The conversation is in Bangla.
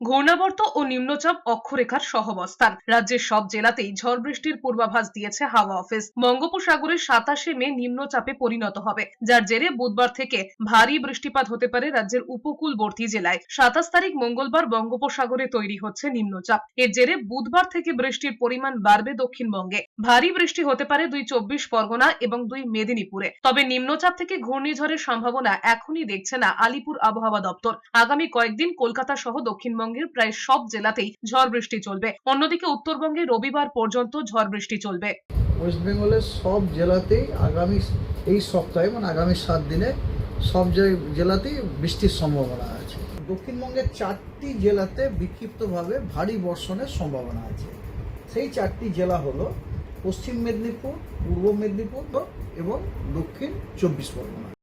ঘূর্ণাবর্ত ও নিম্নচাপ অক্ষরেখার সহবস্থান। রাজ্যের সব জেলাতেই ঝড় বৃষ্টির পূর্বাভাস দিয়েছে হাওয়া অফিস। বঙ্গোপসাগরের সাতাশে মে নিম্নচাপে পরিণত হবে। যার জেরে বুধবার থেকে ভারী বৃষ্টিপাত হতে পারে রাজ্যের উপকূলবর্তী জেলায়। সাতাশ তারিখ মঙ্গলবার বঙ্গোপসাগরে তৈরি হচ্ছে নিম্নচাপ। এর জেরে বুধবার থেকে বৃষ্টির পরিমাণ বাড়বে দক্ষিণবঙ্গে। ভারী বৃষ্টি হতে পারে দুই চব্বিশ পরগনা এবং দুই মেদিনীপুরে। তবে নিম্নচাপ থেকে ঘূর্ণিঝড়ের সম্ভাবনা এখনই দেখছে না আলিপুর আবহাওয়া দপ্তর। আগামী কয়েকদিন কলকাতা সহ দক্ষিণবঙ্গের প্রায় সব জেলাতেই ঝড় বৃষ্টি চলবে। অন্যদিকে উত্তরবঙ্গে রবিবার পর্যন্ত ঝড় বৃষ্টি চলবে। ওয়েস্ট বেঙ্গলের সব জেলাতেই আগামী এই সপ্তাহে মানে আগামী সাত দিনে সব জেলাতেই বৃষ্টির সম্ভাবনা আছে। দক্ষিণবঙ্গের চারটি জেলাতে বিক্ষিপ্তভাবে ভারী বর্ষণের সম্ভাবনা আছে। সেই চারটি জেলা হলো পশ্চিম মেদিনীপুর, পূর্ব মেদিনীপুর এবং দক্ষিণ চব্বিশ পরগনা।